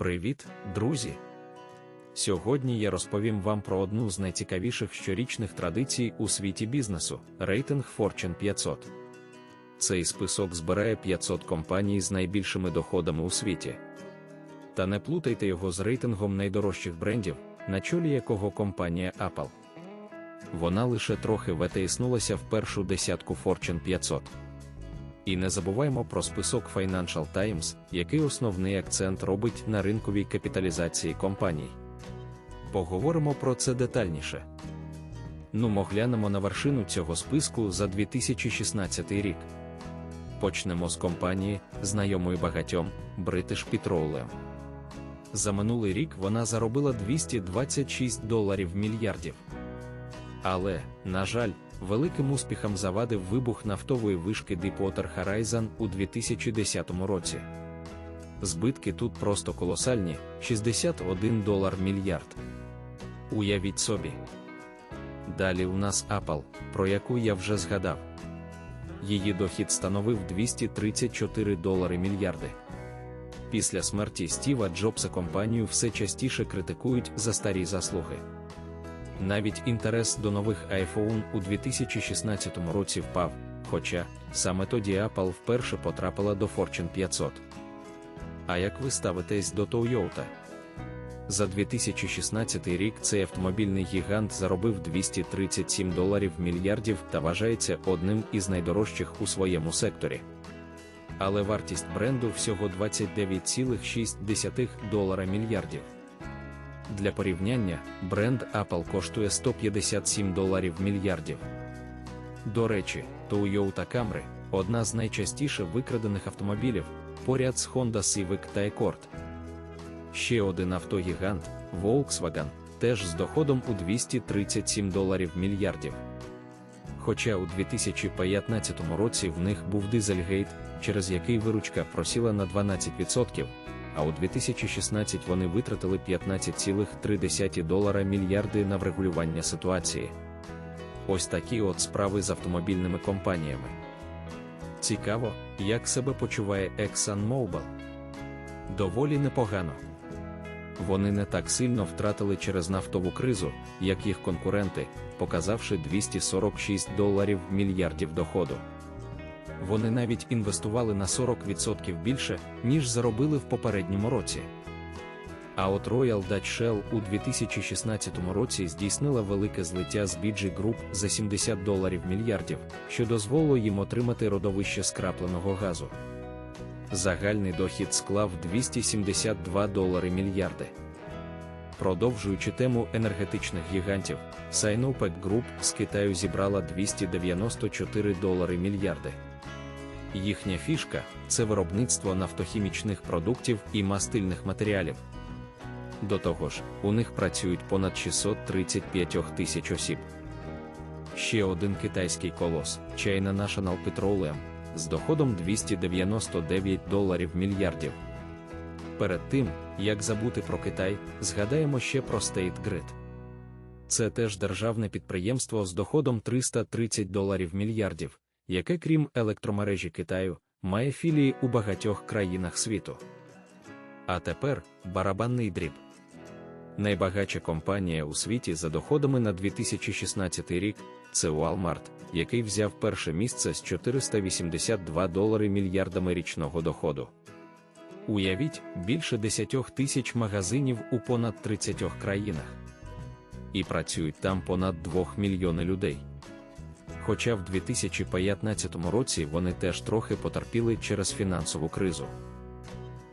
Привіт, друзі! Сьогодні я розповім вам про одну з найцікавіших щорічних традицій у світі бізнесу рейтинг Fortune 500. Цей список збирає 500 компаній з найбільшими доходами у світі. Та не плутайте його з рейтингом найдорожчих брендів, на чолі якого компанія Apple. Вона лише трохи ветеіснулася в першу десятку Fortune 500. І не забуваємо про список Financial Times, який основний акцент робить на ринковій капіталізації компаній. Поговоримо про це детальніше. Ну, глянемо на вершину цього списку за 2016 рік. Почнемо з компанії, знайомої багатьом British Petroleum. За минулий рік вона заробила 226 доларів мільярдів. Але, на жаль, великим успіхом завадив вибух нафтової вишки Deepwater Horizon у 2010 році. Збитки тут просто колосальні 61 долар мільярд. Уявіть собі. Далі у нас Apple, про яку я вже згадав. Її дохід становив 234 долари мільярди. Після смерті Стіва Джобса компанію все частіше критикують за старі заслуги. Навіть інтерес до нових iPhone у 2016 році впав, хоча саме тоді Apple вперше потрапила до Fortune 500. А як ви ставитесь до Toyota? За 2016 рік цей автомобільний гігант заробив 237 доларів мільярдів та вважається одним із найдорожчих у своєму секторі. Але вартість бренду всього 29,6 долара мільярдів. Для порівняння, бренд Apple коштує 157 доларів мільярдів. До речі, Toyota Camry – одна з найчастіше викрадених автомобілів, поряд з Honda Civic та Accord. Ще один автогігант Volkswagen, теж з доходом у 237 доларів мільярдів. Хоча у 2015 році в них був Дизельгейт, через який виручка просіла на 12%, а у 2016 вони витратили 15,3 долара мільярди на врегулювання ситуації. Ось такі от справи з автомобільними компаніями. Цікаво, як себе почуває ExxonMobil. Доволі непогано. Вони не так сильно втратили через нафтову кризу, як їх конкуренти, показавши 246 доларів мільярдів доходу вони навіть інвестували на 40% більше, ніж заробили в попередньому році. А от Royal Dutch Shell у 2016 році здійснила велике злиття з Біджі Group за 70 доларів мільярдів, що дозволило їм отримати родовище скрапленого газу. Загальний дохід склав 272 долари мільярди. Продовжуючи тему енергетичних гігантів, Sinopec Group з Китаю зібрала 294 долари мільярди. Їхня фішка це виробництво нафтохімічних продуктів і мастильних матеріалів. До того ж, у них працюють понад 635 тисяч осіб. Ще один китайський колос China National Petroleum з доходом 299 доларів мільярдів. Перед тим, як забути про Китай, згадаємо ще про State Grid. Це теж державне підприємство з доходом 330 доларів мільярдів яке, крім електромережі Китаю, має філії у багатьох країнах світу. А тепер барабанний дріб. Найбагатша компанія у світі за доходами на 2016 рік це Walmart, який взяв перше місце з 482 долари мільярдами річного доходу. Уявіть, більше 10 тисяч магазинів у понад 30 країнах. І працюють там понад 2 мільйони людей хоча в 2015 році вони теж трохи потерпіли через фінансову кризу.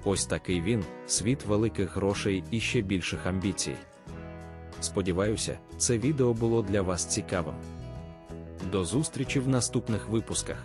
Ось такий він, світ великих грошей і ще більших амбіцій. Сподіваюся, це відео було для вас цікавим. До зустрічі в наступних випусках.